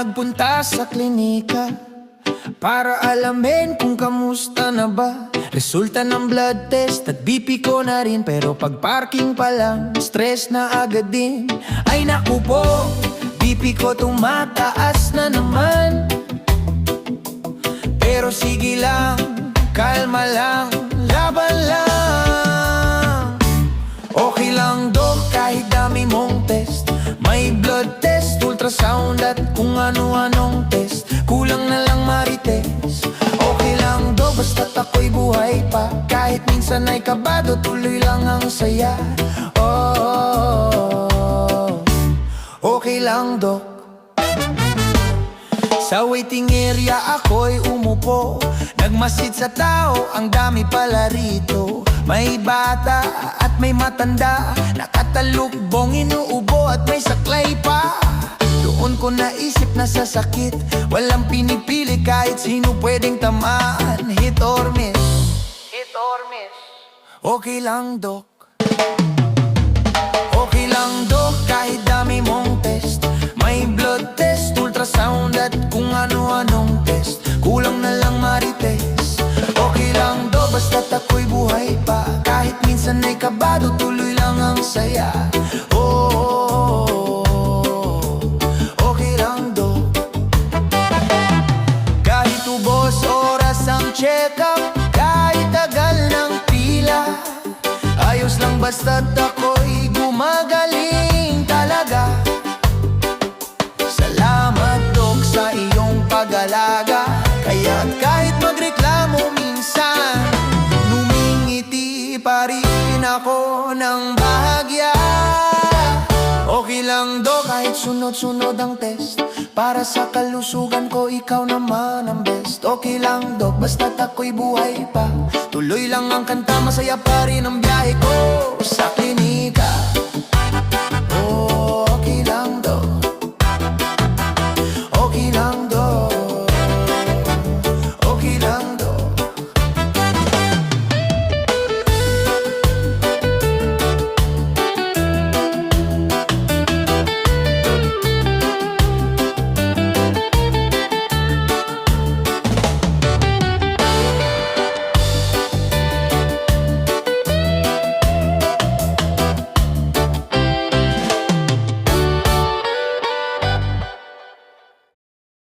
nagpunta sa klinika Para alamin kung kamusta na ba. Resulta ng blood test at BP ko na rin Pero pag parking pa lang, stress na agad din. Ay naku po, BP ko tumataas na naman. Pero sige lang, kalma lang, Kahit minsan ay kabado tuloy lang ang saya. Oh, okay lang dog sa waiting area ako'y umupo. Nagmasid sa tao, ang dami pala rito. May bata at may matanda. Nakatalukbong inuubo at may saklay pa. Doon ko naisip na sa sakit. Walang pinipili kahit sino pwedeng tamaan. Hit or miss Okay lang dok Okay lang dok kahit dami mong test. May blood test, ultrasound at kung ano-anong test. Kulang na lang marites. Okay lang do basta't ako'y buhay pa. Kahit minsan ay kabado tuloy lang ang saya. Oh, do kahit ubos oras ang check-up lang basta't ako'y gumagaling talaga. Salamat dok sa iyong pag-alaga. Kaya't kahit magreklamo minsan Numingiti pa rin ako ng bahagya. Okay lang do kahit sunod-sunod ang test. Para sa kalusugan ko ikaw naman ang best. Okay lang do basta't ako'y buhay pa. Tuloy lang ang kanta masaya pa rin ang biyahe ko. Sa klinika